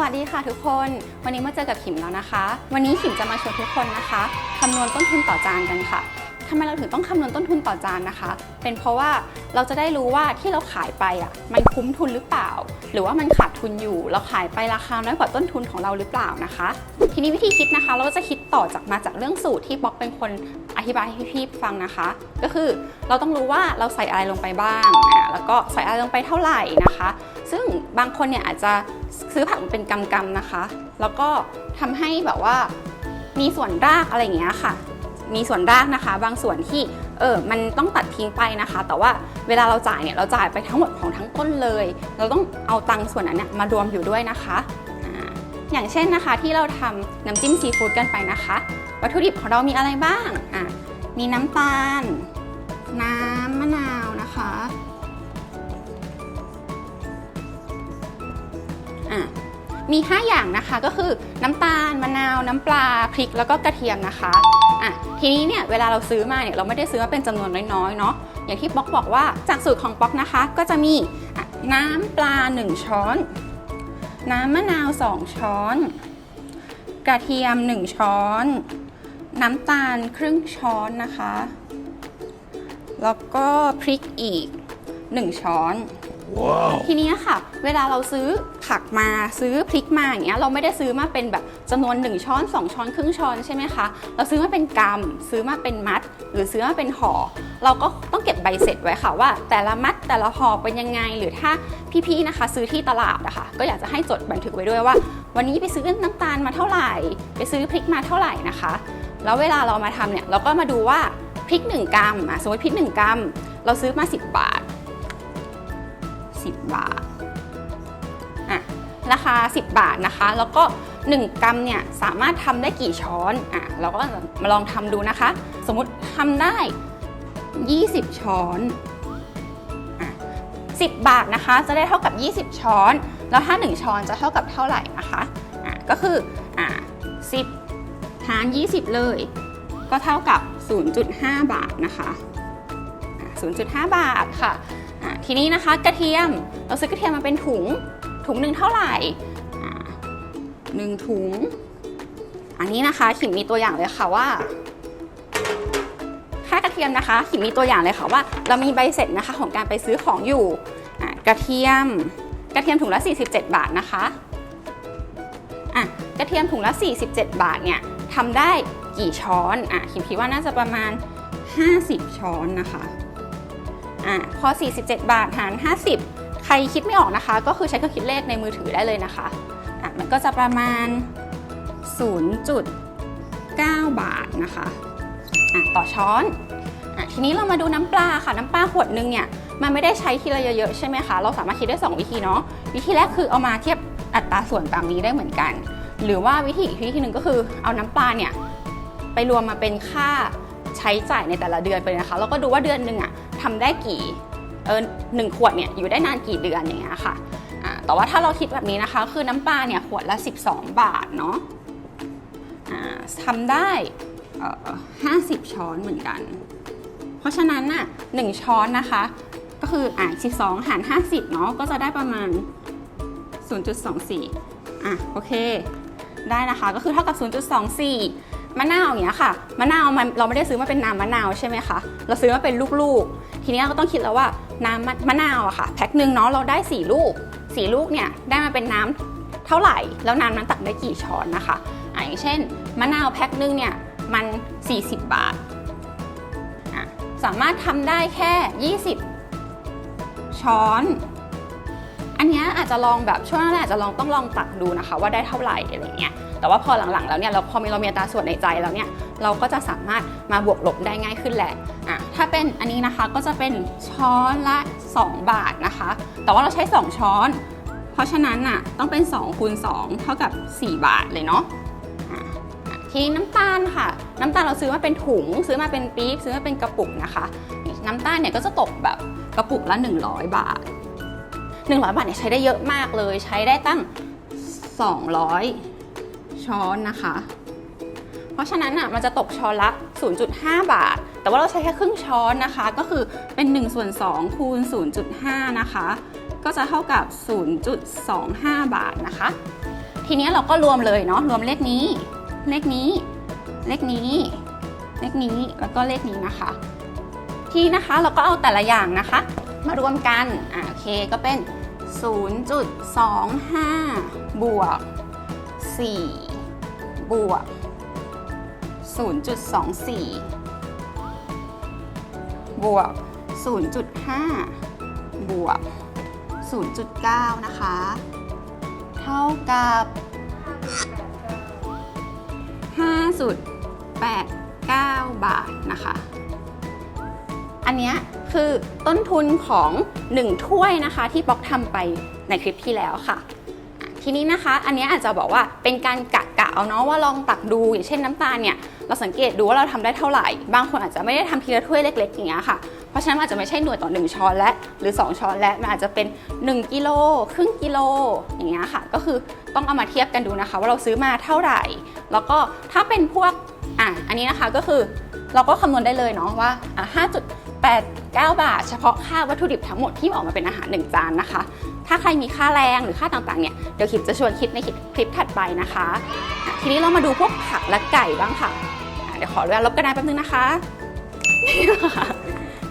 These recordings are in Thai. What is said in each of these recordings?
วัสดีค่ะทุกคน วันนี้มาเจอกับขิมแล้วนะคะ วันนี้ขิมจะมาชวนทุกคนนะคะคำนวณต้นทุนต่อจานกันค่ะ ทำไมเราถึงต้องคำนวณต้นทุนต่อจานนะคะ เป็นเพราะว่าเราจะได้รู้ว่าที่เราขายไปอะมันคุ้มทุนหรือเปล่า หรือว่ามันขาดทุนอยู่ เราขายไปราคาน้อยกว่าต้นทุนของเราหรือเปล่านะคะ ทีนี้วิธีคิดนะคะ เราก็จะคิดต่อจากมาจากเรื่องสูตรที่บล็อกเป็นคนอธิบายให้พี่ๆฟังนะคะ ก็คือเราต้องรู้ว่าเราใส่อะไรลงไปบ้างอ่าแล้วก็ใส่อะไรลงไปเท่าไหร่นะคะ ซึ่งบางคนเนี่ยอาจจะซื้อผักเป็นกำๆนะคะ แล้วก็ทำให้แบบว่ามีส่วนรากอะไรอย่างเงี้ยค่ะ มีส่วนรากนะคะ บางส่วนที่เออมันต้องตัดทิ้งไปนะคะ แต่ว่าเวลาเราจ่ายเนี่ยเราจ่ายไปทั้งหมดของทั้งต้นเลย เราต้องเอาตังส่วนนั้นเนี่ยมารวมอยู่ด้วยนะคะอย่างเช่นนะคะที่เราทำน้ำจิ้มซีฟู้ดกันไปนะคะ วัตถุดิบของเรามีอะไรบ้างอะมีน้ำตาล น้ำมะนาวนะคะอะ มี 5 อย่างนะคะก็คือน้ำตาลมะนาว น้ำปลาพริกแล้วก็กระเทียมนะคะอะทีนี้เนี่ยเวลาเราซื้อมาเนี่ยเราไม่ได้ซื้อมาเป็นจำนวนน้อยๆเนาะอย่างที่ป๊อกบอกว่าจากสูตรของป๊อกนะคะ ก็จะมีะน้ำปลา 1 ช้อน น้ำมะนาว 2 ช้อน กระเทียม 1 ช้อน น้ำตาลครึ่งช้อนนะคะ แล้วก็พริกอีก 1 ช้อน ทีนี้ค่ะ เวลาเราซื้อผักมาซื้อพริกมาอย่างเงี้ยเราไม่ได้ซื้อมาเป็นแบบจำนวน 1 ช้อน 2 ช้อนครึ่งช้อนใช่ไหมคะเราซื้อมาเป็นกำซื้อมาเป็นมัด หรือซื้อมาเป็นห่อเราก็ต้องเก็บใบเสร็จไว้ค่ะว่า แต่ละมัดแต่ละห่อเป็นยังไง หรือถ้าพี่ๆนะคะ ซื้อที่ตลาดอะคะก็อยากจะให้จดบันทึกไว้ด้วยว่า วันนี้ไปซื้อน้ำตาลมาเท่าไหร่ ไปซื้อพริกมาเท่าไหร่นะคะ แล้วเวลาเรามาทำเนี่ยเราก็มาดูว่าพริก 1 กรัมสมมติพริก 1 กรัม เราซื้อมา 10 บาท 10 บาทอะราคา 10 บาทนะคะ แล้วก็ 1 กรัมเนี่ยสามารถทำได้กี่ช้อนอะเราก็มาลองทำดูนะคะ สมมติทำได้ 20 ช้อนอะ10 บาทนะคะ จะได้เท่ากับ 20 ช้อน แล้วถ้า 1 ช้อนจะเท่ากับเท่าไหร่นะคะอะก็คืออะ10หาร20 เลย ก็เท่ากับ 0.5 บาทนะคะ0.5 บาทค่ะ ทีนี้นะคะกระเทียมเราซื้อกระเทียมมาเป็นถุงถุงหนึ่งเท่าไหร่หนึ่งถุง อันนี้นะคะขิมมีตัวอย่างเลยค่ะว่าค่ากระเทียมนะคะขิมมีตัวอย่างเลยค่ะว่า เรามีใบเสร็จนะคะของการไปซื้อของอยู่กระเทียม กระเทียมถุงละ 47 บาทนะคะอะกระเทียมถุงละ 47 บาทเนี่ยทำได้กี่ช้อนอะขิมคิดว่าน่าจะประมาณ 50 ช้อนนะคะ อะพอ 47 บาทหาร 50 ใครคิดไม่ออกนะคะ ก็คือใช้เครื่องคิดเลขในมือถือได้เลยนะคะอะมันก็จะประมาณ 0.9 บาทนะคะอะต่อช้อนอะทีนี้เรามาดูน้ำปลาค่ะ น้ำปลาขวดนึงเนี่ยมันไม่ได้ใช้ทีละเยอะๆใช่ไหมคะ เราสามารถคิดได้ 2 วิธีเนาะ วิธีแรกคือเอามาเทียบอัตราส่วนตามนี้ได้เหมือนกัน หรือว่าวิธีอีกวิธีหนึ่งก็คือเอาน้ำปลาเนี่ยไปรวมมาเป็นค่าใช้จ่ายในแต่ละเดือนไปนะคะ แล้วก็ดูว่าเดือนหนึ่งอะ ทำได้กี่เออหนึ่งขวดเนี่ยอยู่ได้นานกี่เดือนอย่างเงี้ยค่ะอ่าแต่ว่าถ้าเราคิดแบบนี้นะคะคือน้ำปลาเนี่ยขวดละ 12 บาทเนาะอ่าทำได้อ่อ50 ช้อนเหมือนกัน เพราะฉะนั้นน่ะหนึ่งช้อนนะคะ ก็คืออ่า12 หาร 50 เนาะก็จะได้ประมาณ 0.24 อะโอเค ได้นะคะก็คือเท่ากับ 0.24 มะนาวอย่างเงี้ยค่ะมะนาวมันเราไม่ได้ซื้อมาเป็นน้ำมะนาวใช่ไหมคะเราซื้อมาเป็นลูกๆ ทีนี้เราก็ต้องคิดแล้วว่าน้ำมะนาวอะค่ะแพ็คหนึ่งเนาะเราได้ 4 ลูก 4 ลูกเนี่ยได้มาเป็นน้ำเท่าไหร่ แล้วน้ำนั้นตักได้กี่ช้อนนะคะอะอย่างเช่นมะนาวแพ็คหนึ่งเนี่ยมัน 40 บาทสามารถทำได้แค่ 20 ช้อน อันนี้อาจจะลองแบบช่วงแรกอาจจะลองต้องลองตักดูนะคะ ว่าได้เท่าไหร่อะไรเงี้ยแต่ว่าพอหลังๆแล้วเนี่ยเราพอมีเรามีตาส่วนในใจแล้วเนี่ยเราก็จะสามารถมาบวกลบได้ง่ายขึ้นแหละอะถ้าเป็นอันนี้นะคะก็จะเป็นช้อนละ 2 บาทนะคะ แต่ว่าเราใช้ 2 ช้อน เพราะฉะนั้นน่ะต้องเป็น2คูณ2เท่ากับ 4 บาทเลยเนาะอะอะทีนี้น้ำตาลค่ะ น้ำตาลเราซื้อมาเป็นถุง ซื้อมาเป็นปี๊บซื้อมาเป็นกระปุกนะคะ น้ำตาลเนี่ยก็จะตกแบบกระปุกละ 100 บาท 100 บาทเนี่ยใช้ได้เยอะมากเลย ใช้ได้ตั้ง 200 ช้อนนะคะ เพราะฉะนั้นอะมันจะตกช้อนละ 0.5 บาท แต่ว่าเราใช้แค่ครึ่งช้อนนะคะ ก็คือเป็น1ส่วน2คูณ 0.5 นะคะ ก็จะเท่ากับ 0.25 บาทนะคะ ทีนี้เราก็รวมเลยเนาะรวมเลขนี้ เลขนี้ เลขนี้ เลขนี้แล้วก็เลขนี้นะคะ ทีนะคะเราก็เอาแต่ละอย่างนะคะ มารวมกันอ่าโอเคก็เป็น 0.25 บวก 4 บวก 0.24 บวก 0.5 บวก 0.9 นะคะ เท่ากับ 5.89 บาทนะคะ อันนี้คือต้นทุนของ 1 ถ้วยนะคะ ที่ป๊อกทำไปในคลิปที่แล้วค่ะ ทีนี้นะคะ อันนี้อาจจะบอกว่าเป็นการกะกะเอาเนาะว่าลองตักดู อย่างเช่นน้ำตาลเนี่ยเราสังเกตดูว่าเราทำได้เท่าไหร่ บางคนอาจจะไม่ได้ทำทีละถ้วยเล็ก ๆ อย่างเงี้ยค่ะ เพราะฉะนั้นอาจจะไม่ใช่หน่วยต่อ 1 ช้อนและ หรือ 2 ช้อนและ มันอาจจะเป็น 1 กิโลครึ่งกิโลอย่างเงี้ยค่ะ ก็คือต้องเอามาเทียบกันดูนะคะ ว่าเราซื้อมาเท่าไหร่ แล้วก็ถ้าเป็นพวกอะอันนี้นะคะก็คือเราก็คำนวณได้เลยเนาะว่าอะ 89 บาท เฉพาะค่าวัตถุดิบทั้งหมดที่ออกมาเป็นอาหาร 1 จานนะคะ ถ้าใครมีค่าแรงหรือค่าต่างๆเนี่ยเดี๋ยวคลิปจะชวนคิดในคลิปถัดไปนะคะอะทีนี้เรามาดูพวกผักและไก่บ้างค่ะอะเดี๋ยวขอเวลาลบกระดานแป๊บนึงนะคะ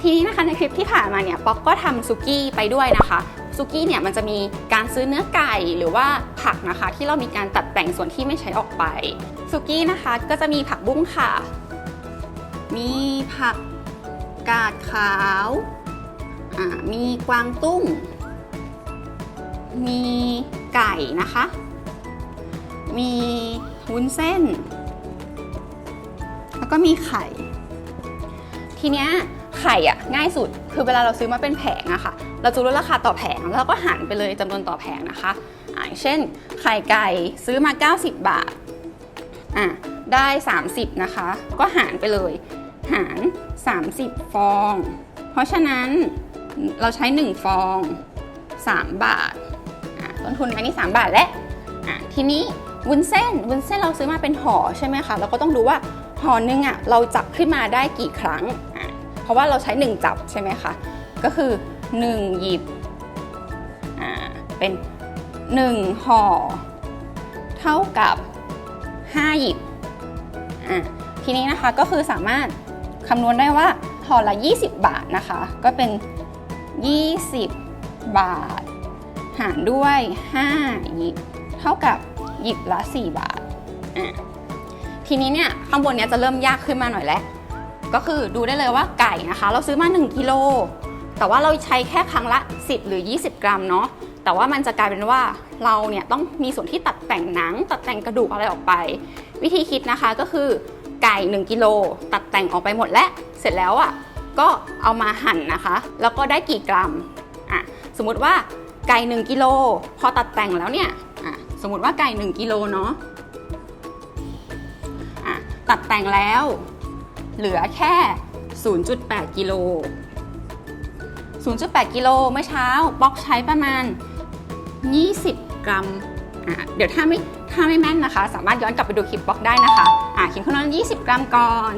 ทีนี้นะคะในคลิปที่ผ่านมาเนี่ยป๊อกก็ทำซุกี้ไปด้วยนะคะซุกี้เนี่ยมันจะมีการซื้อเนื้อไก่หรือว่าผักนะคะ ที่เรามีการตัดแต่งส่วนที่ไม่ใช้ออกไปซุกี้นะคะ ก็จะมีผักบุ้งค่ะ มีผัก กาดขาวมีกวางตุ้ง มีไก่นะคะ มีวุ้นเส้น แล้วก็มีไข่ ทีเนี้ยไข่อะง่ายสุดคือเวลาเราซื้อมาเป็นแผงอะค่ะ เราจะรู้ราคาต่อแผงแล้วก็หันไปเลยจำนวนต่อแผงนะคะอ่าอย่างเช่น ไข่ไก่ซื้อมา 90 บาทอะได้ 30 นะคะ ก็หารไปเลย หาร 30 ฟอง เพราะฉะนั้นเราใช้ 1 ฟอง 3 บาทต้นทุนอันนี้3บาทและทีนี้วุ้นเส้นวุ้นเส้นเราซื้อมาเป็นห่อใช่ไหมคะเราก็ต้องดูว่าห่อนึงอะเราจับขึ้นมาได้กี่ครั้ง เพราะว่าเราใช้ 1 จับใช่ไหมคะก็คือ 1 หยิบอ่าเป็น 1 ห่อ เท่ากับ 5 หยิบอะทีนี้นะคะก็คือสามารถ คำนวณได้ว่าห่อละ 20 บาทนะคะ ก็เป็น 20 บาท หารด้วย5หยิบเท่ากับหยิบละ 4 บาทอะทีนี้เนี่ยข้างบนเนี้ยจะเริ่มยากขึ้นมาหน่อยแล้วก็คือดูได้เลยว่าไก่นะคะ เราซื้อมา 1กิโลแต่ว่าเราใช้แค่ครั้งละ 10 หรือ 20 กรัมเนาะแต่ว่ามันจะกลายเป็นว่าเราเนี่ยต้องมีส่วนที่ตัดแต่งหนัง ตัดแต่งกระดูกอะไรออกไป วิธีคิดนะคะก็คือ ไก่ 1กิโลตัดแต่งออกไปหมดแล้ว เสร็จแล้วอะก็เอามาหั่นนะคะ แล้วก็ได้กี่กรัมอะสมมุติว่าไก่ 1กิโลพอตัดแต่งแล้วเนี่ยอะสมมติว่าไก่ 1กิโลเนาะอะตัดแต่งแล้ว เหลือแค่ 0.8กิโล0.8กิโลเมื่อเช้า ป๊อกใช้ประมาณ 20 กรัม อะเดี๋ยวถ้าไม่ถ้าไม่แม่นนะคะ สามารถย้อนกลับไปดูคลิปป๊อกได้นะคะอะคิมคำนวณ20 กรัมก่อน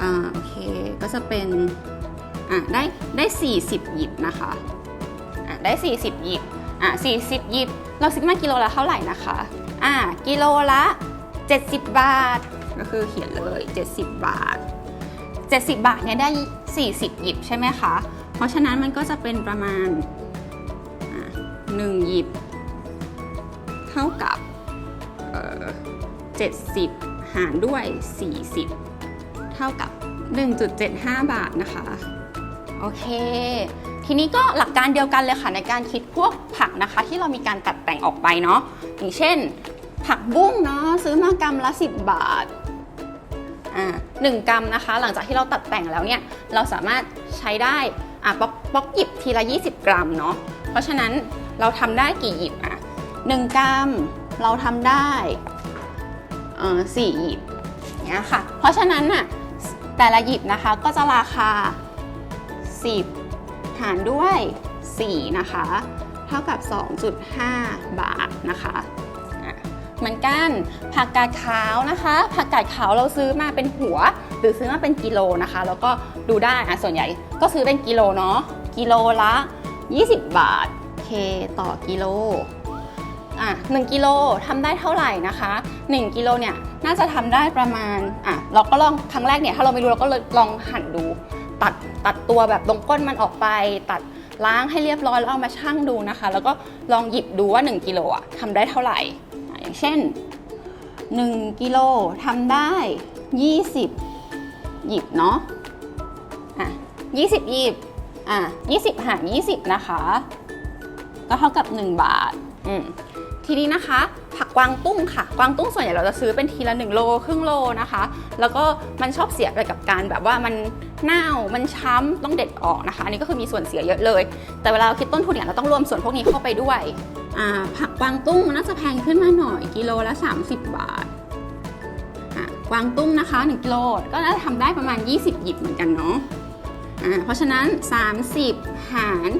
อ่าโอเคก็จะเป็นอะได้ได้ 40 หยิบนะคะอะได้ 40 หยิบอะ40 หยิบ เราซื้อมากิโลละเท่าไหร่นะคะอะกิโลละ 70 บาท ก็คือเขียนเลย 70 บาท 70 บาทเนี่ยได้ 40 หยิบใช่ไหมคะ เพราะฉะนั้นมันก็จะเป็นประมาณอะ1หยิบ เท่ากับเอ่อ70หารด้วย 40 เท่ากับ 1.75 บาทนะคะ โอเค ทีนี้ก็หลักการเดียวกันเลยค่ะ ในการคิดพวกผักนะคะ ที่เรามีการตัดแต่งออกไปเนาะอย่างเช่น ผักบุ้งเนาะซื้อมากรัมละ 10 บาทอ่าหนึ่งกรัมนะคะ หลังจากที่เราตัดแต่งแล้วเนี่ย เราสามารถใช้ได้อะป๊อกป๊อกหยิบทีละ 20 กรัมเนาะเพราะฉะนั้นเราทำได้กี่หยิบ อะหนึ่งกรัมเราทำได้สี่หยิบเนี่ยค่ะ เพราะฉะนั้นน่ะแต่ละหยิบนะคะก็จะราคา 10 หารด้วย 4 นะคะ เท่ากับ 2.5 บาทนะคะอะเหมือนกันผักกาดขาวนะคะ ผักกาดขาวเราซื้อมาเป็นหัว หรือซื้อมาเป็นกิโลนะคะ แล้วก็ดูได้อะส่วนใหญ่ก็ซื้อเป็นกิโลเนาะกิโลละ 20 บาทเคต่อกิโล อะ1กิโลทำได้เท่าไหร่นะคะ 1กิโลเนี่ยน่าจะทำได้ประมาณอะเราก็ลองครั้งแรกเนี่ยถ้าเราไม่รู้เราก็เลยลองหั่นดู ตัดตัดตัวแบบตรงก้นมันออกไป ตัดล้างให้เรียบร้อยแล้วเอามาชั่งดูนะคะ แล้วก็ลองหยิบดูว่า 1กิโลอะทำได้เท่าไหร่อะอย่างเช่น 1กิโลทำได้ 20 หยิบเนาะอะ20หยิบอะ20หาร20 นะคะ ก็เท่ากับ 1 บาท อืม ทีนี้นะคะ ผักกวางตุ้งค่ะ กวางตุ้งส่วนใหญ่เราจะซื้อเป็นทีละ 1 โลครึ่งโลนะคะ แล้วก็มันชอบเสียไปกับการแบบว่ามันเน่ามันช้ำต้องเด็ดออกนะคะ อันนี้ก็คือมีส่วนเสียเยอะเลย แต่เวลาเราคิดต้นทุนเนี่ยเราต้องรวมส่วนพวกนี้เข้าไปด้วยผักกวางตุ้งน่าจะแพงขึ้นมาหน่อยกิโลละ 30 บาทกวางตุ้งนะคะ1กิโลก็น่าจะทำได้ประมาณ 20 หยิบเหมือนกันเนาะเพราะฉะนั้น 30 หาร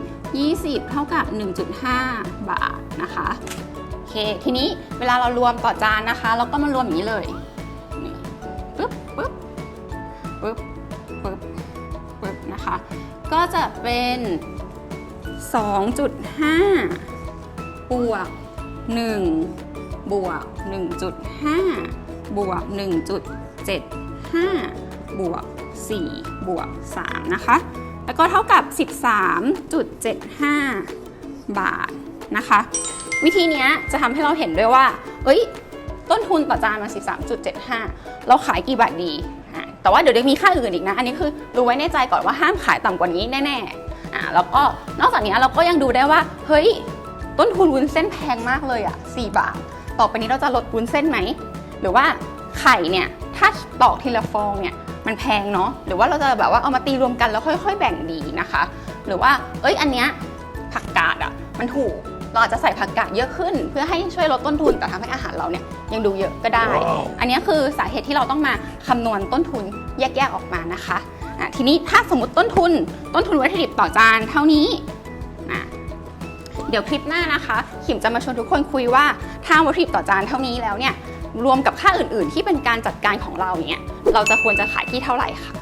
20 เท่ากับ 1.5 บาทนะคะ เค ทีนี้เวลาเรารวมต่อจานนะคะ เราก็มารวมอย่างนี้เลยนี่ปึ๊บปึ๊บปึ๊บปึ๊บปึ๊บนะคะ ก็จะเป็น 2.5 บวก 1 บวก 1.5 บวก 1.75 บวก 4 บวก 3 นะคะ แล้วก็เท่ากับ 13.75 บาทนะคะ วิธีนี้จะทำให้เราเห็นด้วยว่า เอ้ย ต้นทุนต่อจานมา13.75 เราขายกี่บาทดี แต่ว่าเดี๋ยวจะมีค่าอื่นอีกนะ อันนี้คือรู้ไว้ในใจก่อนว่าห้ามขายต่ำกว่านี้แน่ๆอะแล้วก็นอกจากนี้เราก็ยังดูได้ว่า เฮ้ย ต้นทุนวุ้นเส้นแพงมากเลยอะ4บาท ต่อไปนี้เราจะลดวุ้นเส้นไหม หรือว่าไข่เนี่ย ถ้าตอกทีละฟองเนี่ย มันแพงเนาะ หรือว่าเราจะแบบว่าเอามาตีรวมกันแล้วค่อย ๆ แบ่งดีนะคะ หรือว่า เอ้ย อันเนี้ยผักกาดอะมันถูก เราอาจจะใส่ผักกาดเยอะขึ้น เพื่อให้ช่วยลดต้นทุนแต่ทำให้อาหารเราเนี่ยยังดูเยอะก็ได้ อันเนี้ยคือสาเหตุที่เราต้องมาคำนวณต้นทุนแยกๆออกมานะคะอะทีนี้ถ้าสมมติต้นทุน ต้นทุนวัตถุดิบต่อจานเท่านี้อะเดี๋ยวคลิปหน้านะคะ ขิมจะมาชวนทุกคนคุยว่าถ้าวัตถุดิบต่อจานเท่านี้แล้วเนี่ยรวมกับค่าอื่นๆ ที่เป็นการจัดการของเราเนี่ยเราจะควรจะขายที่เท่าไหร่ค่ะ